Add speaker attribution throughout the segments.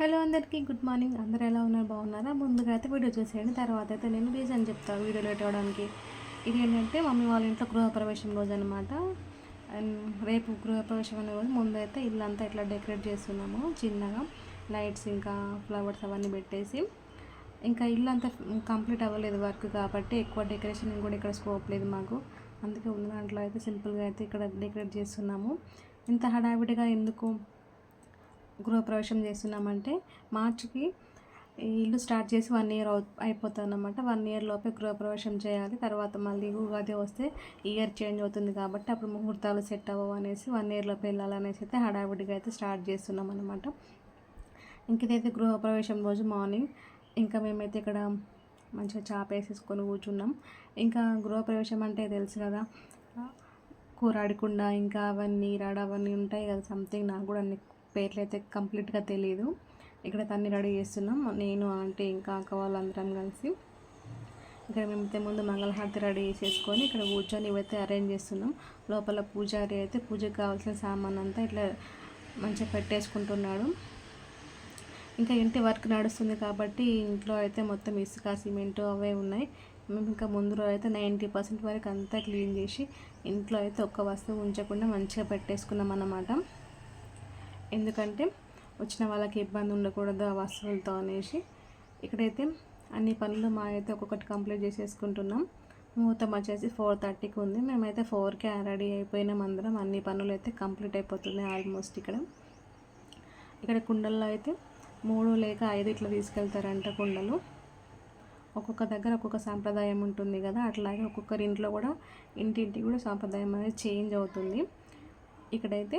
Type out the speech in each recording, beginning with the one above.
Speaker 1: Hello అందరికీ good morning. అందరు ఎలా ఉన్నారు? బాగున్నారా? ముందుగా అయితే వీడియో చూసేయండి. తర్వాత అయితే నేను రీజన్ చెప్తాను వీడియో లేట్ అవ్వడానికి ఇది ఏంటంటే మమ్మీ వాళ్ళ ఇంట్లో గృహప్రవేశం రోజు అనమాట అండ్ రేపు గృహప్రవేశం అనే రోజు ముందు అయితే ఇల్లంతా ఇట్లా డెకరేట్ చేస్తున్నాము చిన్నగా. లైట్స్ ఇంకా ఫ్లవర్స్ అవన్నీ పెట్టేసి. ఇంకా ఇల్లు అంతా కంప్లీట్ అవ్వలేదు వర్క్ కాబట్టి ఎక్కువ డెకరేషన్ కూడా ఇక్కడ స్కోప్ లేదు మాకు. అందుకే ఉన్న దాంట్లో అయితే సింపుల్గా అయితే ఇక్కడ డెకరేట్ చేస్తున్నాము. ఇంత హడావిడిగా ఎందుకు గృహప్రవేశం చేస్తున్నామంటే మార్చికి ఇల్లు స్టార్ట్ చేసి వన్ ఇయర్ అవు అయిపోతుంది అనమాట వన్ ఇయర్ లోపే గృహప్రవేశం చేయాలి. తర్వాత మళ్ళీ ఉగాది వస్తే ఇయర్ చేంజ్ అవుతుంది కాబట్టి అప్పుడు ముహూర్తాలు సెట్ అవ్వవు అనేసి వన్ ఇయర్ వెళ్ళాలనేసి అయితే హడావిడిగా అయితే స్టార్ట్ చేస్తున్నాం అనమాట ఇంక ఇదైతే గృహప్రవేశం రోజు మార్నింగ్. ఇంకా మేమైతే ఇక్కడ మంచిగా చాప వేసేసుకొని కూర్చున్నాం. ఇంకా గృహప్రవేశం అంటే తెలుసు కదా కూరాడికుండా ఇంకా అవన్నీ రాడ అవన్నీ ఉంటాయి కదా సంథింగ్ నాకు కూడా అన్ని పేర్లు అయితే కంప్లీట్గా తెలియదు ఇక్కడ తన్ని రెడీ చేస్తున్నాం. నేను అంటే ఇంకా అక్క వాళ్ళందరం కలిసి ఇక్కడ మేమైతే ముందు మంగళహారతి రెడీ చేసేసుకొని ఇక్కడ కూర్చొని ఇవైతే అరేంజ్ చేస్తున్నాం. లోపల పూజారి అయితే పూజకు కావాల్సిన సామాన్ అంతా ఇట్లా మంచిగా పెట్టేసుకుంటున్నాడు. ఇంకా ఇంటి వర్క్ నడుస్తుంది కాబట్టి ఇంట్లో అయితే మొత్తం ఇసుక సిమెంట్ అవే ఉన్నాయి. మేము ఇంకా ముందు రోజు అయితే నైంటీ పర్సెంట్ వరకు అంతా క్లీన్ చేసి ఇంట్లో అయితే ఒక్క వస్తువు ఉంచకుండా మంచిగా పెట్టేసుకున్నాం అన్నమాట ఎందుకంటే వచ్చిన వాళ్ళకి ఇబ్బంది ఉండకూడదు ఆ వస్తువులతో అనేసి. ఇక్కడైతే అన్ని పనులు మా అయితే ఒక్కొక్కటి కంప్లీట్ చేసేసుకుంటున్నాం. ముహూర్తం వచ్చేసి ఫోర్ థర్టీకి ఉంది. మేమైతే ఫోర్కే రెడీ అయిపోయినాం అందరం. అన్ని పనులు అయితే కంప్లీట్ అయిపోతున్నాయి ఆల్మోస్ట్ ఇక్కడ. ఇక్కడ కుండల్లో అయితే మూడు లేక ఐదు ఇట్లా తీసుకెళ్తారంట కుండలు. ఒక్కొక్క దగ్గర ఒక్కొక్క సాంప్రదాయం ఉంటుంది కదా. అట్లాగే ఒక్కొక్కరి ఇంట్లో కూడా ఇంటింటికి కూడా సాంప్రదాయం అనేది చేంజ్ అవుతుంది. ఇక్కడైతే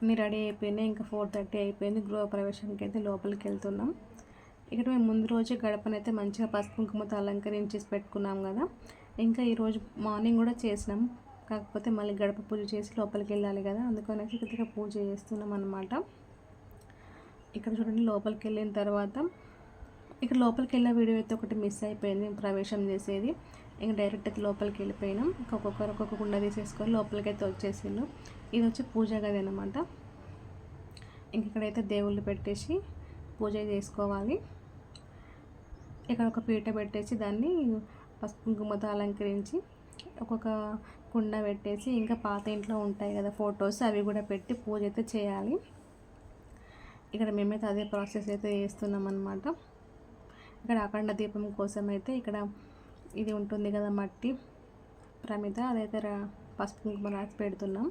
Speaker 1: అన్నీ రెడీ అయిపోయినాయి. ఇంకా ఫోర్ థర్టీ అయిపోయింది. గృహప్రవేశానికి అయితే లోపలికి వెళ్తున్నాం. ఇక్కడ మేము ముందు రోజే గడపనైతే మంచిగా పసుపు కుంకుమతో అలంకరించి పెట్టుకున్నాం కదా. ఇంకా ఈరోజు మార్నింగ్ కూడా చేసినాం. కాకపోతే మళ్ళీ గడప పూజ చేసి లోపలికి వెళ్ళాలి కదా. అందుకనేసి కొద్దిగా పూజ చేస్తున్నాం అనమాట ఇక్కడ చూడండి లోపలికి వెళ్ళిన తర్వాత ఇక్కడ లోపలికి వెళ్ళే వీడియో అయితే ఒకటి మిస్ అయిపోయింది. ప్రవేశం చేసేది. ఇంకా డైరెక్ట్ అయితే లోపలికి వెళ్ళిపోయినాం. ఒక్కొక్కరు ఒక్కొక్క కుండ తీసేసుకొని లోపలికి అయితే వచ్చేసిండు ఇది వచ్చి పూజ గది అనమాట ఇంక ఇక్కడైతే దేవుళ్ళు పెట్టేసి పూజ చేసుకోవాలి. ఇక్కడ ఒక పీట పెట్టేసి దాన్ని పసుపు కుంకుమతో అలంకరించి ఒక్కొక్క కుండ పెట్టేసి ఇంకా పాత ఇంట్లో ఉంటాయి కదా ఫొటోస్ అవి కూడా పెట్టి పూజ అయితే చేయాలి. ఇక్కడ మేమైతే అదే ప్రాసెస్ అయితే చేస్తున్నాం అనమాట ఇక్కడ అఖండ దీపం కోసం అయితే ఇక్కడ ఇది ఉంటుంది కదా మట్టి. ప్రమిద అదైతే పసుపు కుంకుమ రాసి పెడుతున్నాం.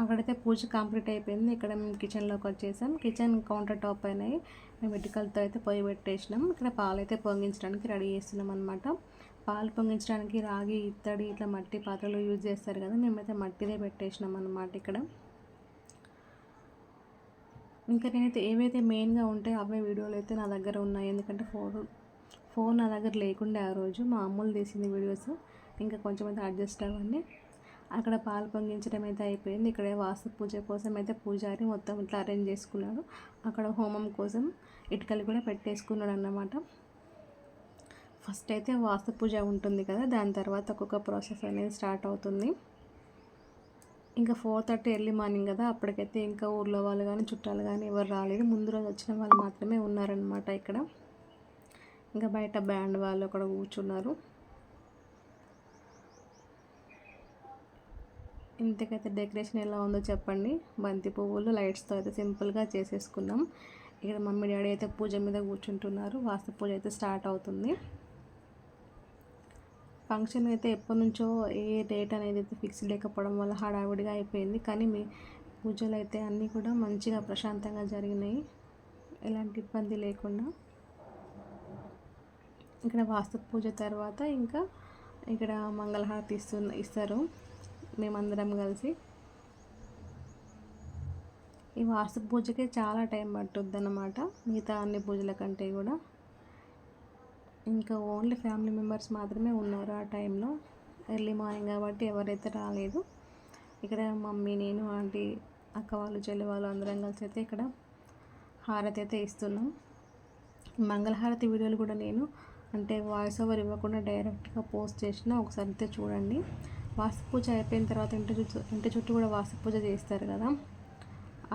Speaker 1: అక్కడైతే పూజ కంప్లీట్ అయిపోయింది. ఇక్కడ మేము కిచెన్లోకి వచ్చేసాం. కిచెన్ కౌంటర్ టాప్ అయినాయి. మేము ఇటుకలతో అయితే పొయ్యి పెట్టేసినాం. ఇక్కడ పాలు అయితే పొంగించడానికి రెడీ చేస్తున్నాం అనమాట పాలు పొంగించడానికి రాగి ఇత్తడి ఇట్లా మట్టి పాత్రలు యూజ్ చేస్తారు కదా మేమైతే మట్టిదే పెట్టేసినాం అనమాట ఇక్కడ. ఇంకా నేనైతే ఏవైతే మెయిన్గా ఉంటాయో అవే వీడియోలు అయితే నా దగ్గర ఉన్నాయి. ఎందుకంటే ఫోన్ ఫోన్ నా దగ్గర లేకుండే ఆ రోజు. మా అమ్మలు తీసింది వీడియోస్. ఇంకా కొంచెం అయితే అడ్జస్ట్ అవ్వండి. అక్కడ పాలు పొంగించడం అయితే అయిపోయింది. ఇక్కడ వాస్తు పూజ కోసం అయితే పూజారి మొత్తం ఇట్లా అరేంజ్ చేసుకున్నాడు. అక్కడ హోమం కోసం ఇటుకలు కూడా పెట్టేసుకున్నాడు అన్నమాట. ఫస్ట్ అయితే వాస్తు పూజ ఉంటుంది కదా దాని తర్వాత ఒక్కొక్క ప్రాసెస్ అనేది స్టార్ట్ అవుతుంది. ఇంకా ఫోర్ థర్టీ ఎర్లీ మార్నింగ్ కదా అప్పటికైతే ఇంకా ఊర్లో వాళ్ళు కానీ చుట్టాలు కానీ ఎవరు రాలేదు. ముందు రోజు వచ్చిన వాళ్ళు మాత్రమే ఉన్నారనమాట ఇక్కడ. ఇంకా బయట బ్యాండ్ వాళ్ళు అక్కడ కూర్చున్నారు. ఇంతకైతే డెకరేషన్ ఎలా ఉందో చెప్పండి. బంతి పువ్వులు లైట్స్తో అయితే సింపుల్గా చేసేసుకున్నాం. ఇక్కడ మమ్మీ డాడీ అయితే పూజ మీద కూర్చుంటున్నారు. వాస్తు పూజ అయితే స్టార్ట్ అవుతుంది. ఫంక్షన్ అయితే ఎప్పటి నుంచో ఏ డేట్ అనేది అయితే ఫిక్స్ లేకపోవడం వల్ల హడావిడిగా అయిపోయింది. కానీ మీ పూజలు అయితే అన్నీ కూడా మంచిగా ప్రశాంతంగా జరిగినాయి. ఎలాంటి ఇబ్బంది లేకుండా. ఇక్కడ వాస్తు పూజ తర్వాత ఇంకా ఇక్కడ మంగళహారతి ఇస్తున్న ఇస్తారు. మేమందరం కలిసి. ఈ వాస్తు పూజకి చాలా టైం పట్టుద్ది అన్నమాట మిగతా అన్ని పూజల కంటే కూడా. ఇంకా ఓన్లీ ఫ్యామిలీ మెంబర్స్ మాత్రమే ఉన్నారు ఆ టైంలో. ఎర్లీ మార్నింగ్ కాబట్టి ఎవరైతే రాలేదు. ఇక్కడ మమ్మీ నేను ఆంటీ అక్క వాళ్ళు చెల్లి వాళ్ళు అందరం కలిసి అయితే ఇక్కడ హారతి అయితే ఇస్తున్నాం. మంగళహారతి వీడియోలు కూడా నేను అంటే వాయిస్ ఓవర్ ఇవ్వకుండా డైరెక్ట్గా పోస్ట్ చేసిన ఒకసారి అయితే చూడండి. వాస్తు పూజ అయిపోయిన తర్వాత ఇంటి చుట్టూ ఇంటి చుట్టూ కూడా వాస్తు పూజ చేస్తారు కదా.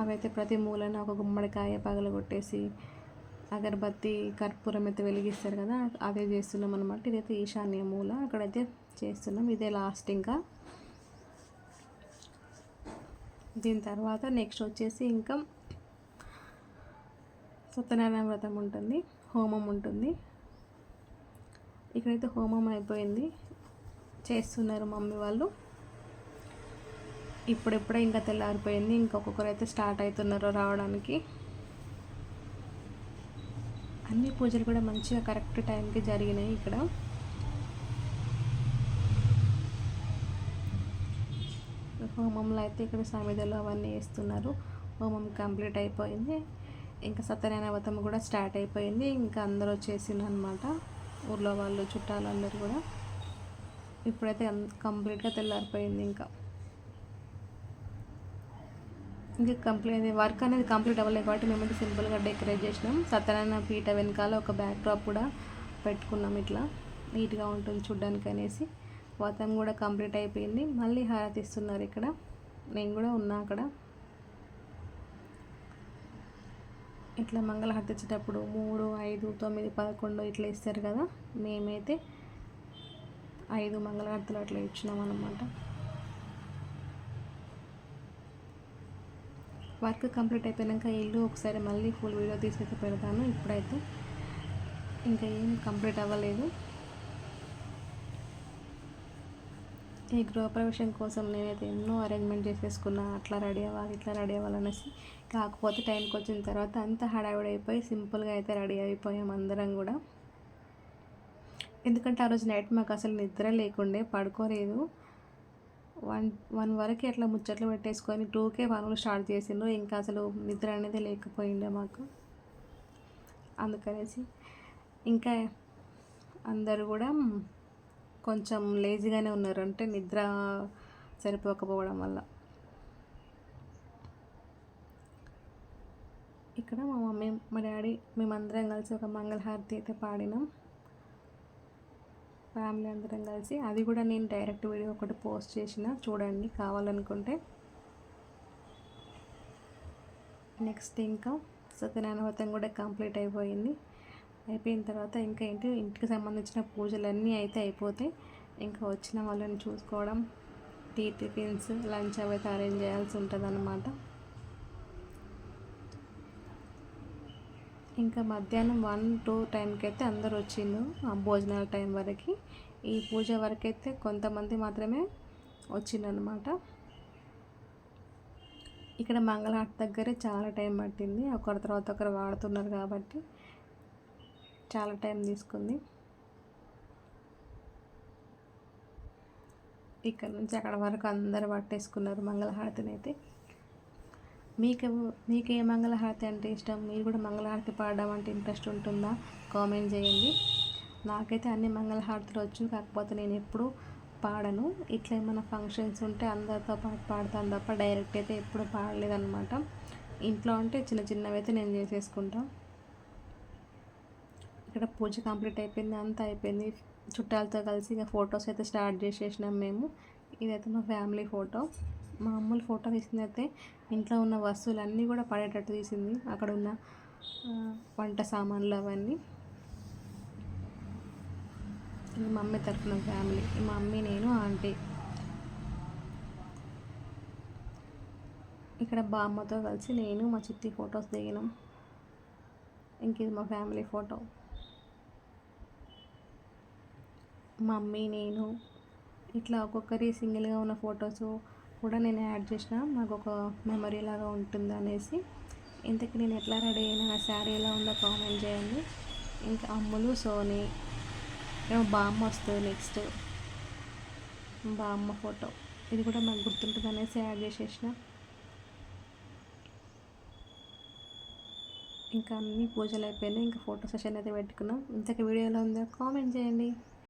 Speaker 1: అవైతే ప్రతి మూలన ఒక గుమ్మడికాయ పగలగొట్టేసి అగరబత్తి కర్పూరం అయితే వెలిగిస్తారు కదా. అదే చేస్తున్నాం అనమాట ఇదైతే ఈశాన్య మూల. అక్కడైతే చేస్తున్నాం. ఇదే లాస్ట్ ఇంకా. దీని తర్వాత నెక్స్ట్ వచ్చేసి ఇంకా సత్యనారాయణ వ్రతం ఉంటుంది. హోమం ఉంటుంది. ఇక్కడైతే హోమం అయిపోయింది. చేస్తున్నారు మమ్మీ వాళ్ళు. ఇప్పుడెప్పుడే ఇంకా తెల్లారిపోయింది. ఇంకొకరు అయితే స్టార్ట్ అవుతున్నారు రావడానికి. అన్ని పూజలు కూడా మంచిగా కరెక్ట్ టైంకి జరిగినాయి ఇక్కడ. హోమంలో అయితే ఇక్కడ సమిధలు అవన్నీ వేస్తున్నారు. హోమం కంప్లీట్ అయిపోయింది. ఇంకా సత్యనారాయణ వ్రతం కూడా స్టార్ట్ అయిపోయింది. ఇంకా అందరూ వచ్చేసింది అనమాట ఊర్లో వాళ్ళు చుట్టాలందరూ కూడా ఇప్పుడైతే కంప్లీట్గా తెల్లారిపోయింది ఇంకా. ఇంకా కంప్లీట్ వర్క్ అనేది కంప్లీట్ అవ్వలేదు కాబట్టి మేమైతే సింపుల్గా డెకరేట్ చేసినాం. సత్యనారాయణ పీట వెనకాల ఒక బ్యాక్ డ్రాప్ కూడా పెట్టుకున్నాం ఇట్లా. నీట్గా ఉంటుంది చూడ్డానికి అనేసి. వ్రతం కూడా కంప్లీట్ అయిపోయింది. మళ్ళీ హారతి ఇస్తున్నారు ఇక్కడ. నేను కూడా ఉన్నా అక్కడ. ఇట్లా మంగళహారతి ఇచ్చేటప్పుడు మూడు ఐదు తొమ్మిది పదకొండు ఇట్లా ఇస్తారు కదా. మేమైతే ఐదు మంగళహారతులు అట్లా ఇచ్చినాం అనమాట వర్క్ కంప్లీట్ అయిపోయాక ఇల్లు ఒకసారి మళ్ళీ ఫుల్ వీడియో తీసి పెడతాను. ఇప్పుడైతే ఇంకా ఏం కంప్లీట్ అవ్వలేదు. ఈ గృహప్రవేశం కోసం నేనైతే ఎన్నో అరేంజ్మెంట్ చేసేసుకున్నా అట్లా రెడీ అవ్వాలి ఇట్లా రెడీ అవ్వాలనేసి కాకపోతే టైంకి వచ్చిన తర్వాత అంత హడావిడి అయిపోయి సింపుల్గా అయితే రెడీ అయిపోయాం అందరం కూడా. ఎందుకంటే ఆ రోజు నైట్ మాకు అసలు నిద్ర లేకుండే పడుకోలేదు. వన్ వన్ వరకు అట్లా ముచ్చట్లు పెట్టేసుకొని టూకే పనులు స్టార్ట్ చేసిండ్రు. ఇంకా అసలు నిద్ర అనేది లేకపోయిండే మాకు. అందుకనేసి ఇంకా అందరు కూడా కొంచెం లేజీగానే ఉన్నారు. అంటే నిద్ర సరిపోకపోవడం వల్ల. ఇక్కడ మా మమ్మీ మా డాడీ మేమందరం కలిసి ఒక మంగళహారతి అయితే పాడినాం. ఫ్యామిలీ అందరం కలిసి. అది కూడా నేను డైరెక్ట్ వీడియో ఒకటి పోస్ట్ చేసిన. చూడండి కావాలనుకుంటే. నెక్స్ట్ ఇంకా సత్యనారాయణ వ్రతం కూడా కంప్లీట్ అయిపోయింది. అయిపోయిన తర్వాత ఇంకా ఏంటి ఇంటికి సంబంధించిన పూజలన్నీ అయితే అయిపోతాయి. ఇంకా వచ్చిన వాళ్ళని చూసుకోవడం టీ టిఫిన్స్ లంచ్ అవి అయితే అరేంజ్ చేయాల్సి ఉంటుంది అన్నమాట ఇంకా మధ్యాహ్నం వన్ టూ టైంకి అయితే అందరు వచ్చిండు ఆ భోజనాల టైం వరకు. ఈ పూజ వరకు అయితే కొంతమంది మాత్రమే వచ్చిందనమాట ఇక్కడ మంగళహాట్ దగ్గరే చాలా టైం పట్టింది ఒకరి తర్వాత ఒకరు వాడుతున్నారు కాబట్టి. చాలా టైం తీసుకుంది. ఇక్కడ నుంచి అక్కడ వరకు అందరు పట్టేసుకున్నారు మంగళహారతిని అయితే. మీకు మీకు ఏ మంగళహారతి అంటే ఇష్టం? మీరు కూడా మంగళహారతి పాడడం అంటే ఇంట్రెస్ట్ ఉంటుందా? కామెంట్ చేయండి. నాకైతే అన్ని మంగళహారతులు వచ్చు కాకపోతే నేను ఎప్పుడు పాడను. ఇట్లా ఏమైనా ఫంక్షన్స్ ఉంటే అందరితో పాటు పాడతాను తప్ప డైరెక్ట్ అయితే ఎప్పుడు పాడలేదన్నమాట. ఇంట్లో అంటే చిన్న చిన్నవి అయితే నేను చేసేసుకుంటాను ఇక్కడ పూజ కంప్లీట్ అయిపోయింది అంతా అయిపోయింది. చుట్టాలతో కలిసి ఇక ఫొటోస్ అయితే స్టార్ట్ చేసేసినాం మేము. ఇదైతే మా ఫ్యామిలీ ఫోటో. మా అమ్మలు ఫోటో తీసింది అయితే ఇంట్లో ఉన్న వస్తువులన్నీ కూడా పడేటట్టు తీసింది. అక్కడ ఉన్న వంట సామాన్లు అవన్నీ. ఇది మమ్మీ తరఫున ఫ్యామిలీ. మా మమ్మీ నేను ఆంటీ. ఇక్కడ బామ్మతో కలిసి నేను మా చిట్టి ఫొటోస్ దిగినాం. ఇంక ఇది మా ఫ్యామిలీ ఫోటో. మమ్మీ నేను ఇట్లా ఒక్కొక్కరి సింగిల్గా ఉన్న ఫొటోస్ కూడా నేను యాడ్ చేసిన. నాకు ఒక మెమరీ లాగా ఉంటుంది అనేసి ఇంతకు నేను ఎట్లా రెడీ అయినా నా శారీ ఎలా ఉందో కామెంట్ చేయండి. ఇంకా అమ్ములు సోనీ ఏమో బామ్మ వస్తుంది నెక్స్ట్. బామ్మ ఫోటో. ఇది కూడా నాకు గుర్తుంటుంది అనేసి యాడ్ చేసేసిన. ఇంకా అన్ని పూజలు అయిపోయినాయి. ఇంకా ఫోటో సెషన్ అయితే పెట్టుకున్నాం. ఇంతకు వీడియోలో ఉందో కామెంట్ చేయండి.